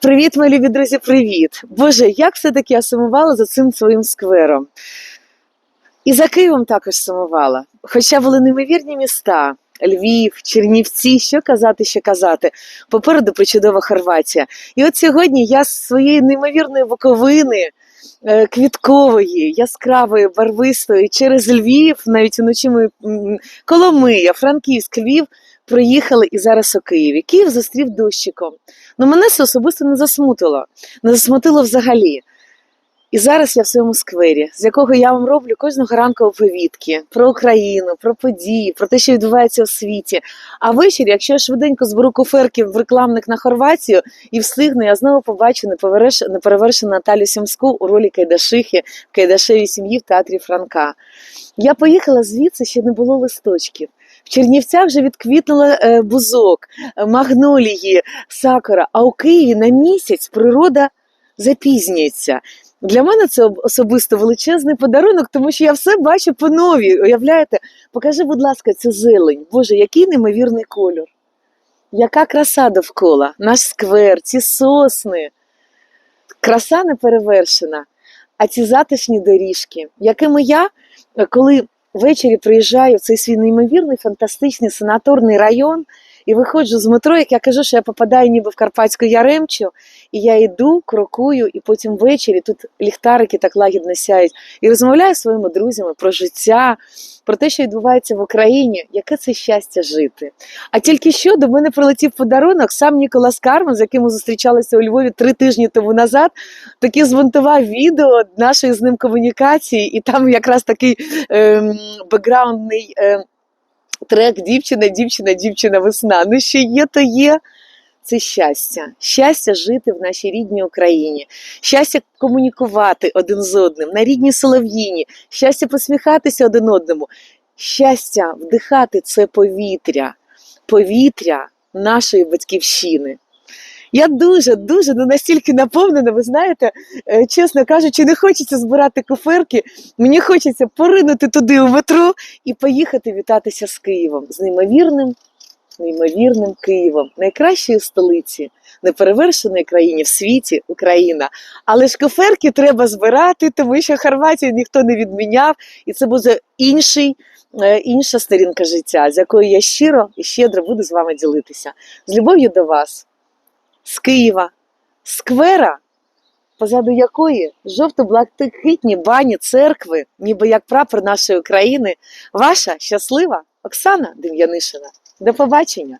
Привіт, мої любі друзі, привіт! Боже, як все-таки я сумувала за цим своїм сквером. І за Києвом також сумувала. Хоча були неймовірні міста. Львів, Чернівці, що казати, що казати. Попереду причудова Хорватія. І от сьогодні я з своєї неймовірної боковини, е, квіткової, яскравої, барвистої, через Львів, навіть уночі ми Коломия, Франківськ, Львів, проїхали і зараз у Києві. Київ зустрів дощиком. Ну, мене це особисто не засмутило, не засмутило взагалі. І зараз я в своєму сквері, з якого я вам роблю кожного ранку оповідки про Україну, про події, про те, що відбувається у світі. А ввечері, якщо я швиденько зберу куферки в рекламник на Хорватію і встигну, я знову побачу непереверш- неперевершену Наталю Сімську у ролі Кайдашихи в Кайдашевій сім'ї в театрі Франка. Я поїхала звідси, ще не було листочків. В Чернівцях вже відквітнула е, бузок, е, магнолії, сакура. А у Києві на місяць природа запізнюється. Для мене це особисто величезний подарунок, тому що я все бачу по новій. Уявляєте? Покажи, будь ласка, цю зелень. Боже, який неймовірний кольор. Яка краса довкола, наш сквер, ці сосни. Краса не перевершена. А ці затишні доріжки, якими я, е, коли ввечері приїжджаю в цей свій неймовірний, фантастичний санаторний район і виходжу з метро, як я кажу, що я попадаю ніби в Карпатську Яремчу, і я йду, крокую, і потім ввечері тут ліхтарики так лагідно сяють, і розмовляю зі своїми друзями про життя, про те, що відбувається в Україні, яке це щастя жити. А тільки що до мене прилетів подарунок сам Ніколас Карман, з яким ми зустрічалися у Львові три тижні тому назад, таки змонтував відео нашої з ним комунікації, і там якраз такий ем, бекграундний ем, трек Дівчина, дівчина, дівчина, весна. Ну, що є, то є. Це щастя, щастя жити в нашій рідній Україні, щастя комунікувати один з одним на рідній солов'їні, щастя посміхатися один одному, щастя вдихати це повітря, повітря нашої батьківщини. Я дуже, дуже ну, настільки наповнена, ви знаєте, е, чесно кажучи, не хочеться збирати куферки. Мені хочеться поринути туди у метро і поїхати вітатися з Києвом, з неймовірним, неймовірним Києвом, найкращої столиці, неперевершеної країні в світі Україна. Але ж куферки треба збирати, тому що Хорватію ніхто не відміняв, і це буде інший. е, Інша сторінка життя, з якою я щиро і щедро буду з вами ділитися. З любов'ю до вас, з Києва, сквера, позаду якої жовто-блакитні бані церкви, ніби як прапор нашої України, ваша щаслива Оксана Дем'янишина. До побачення!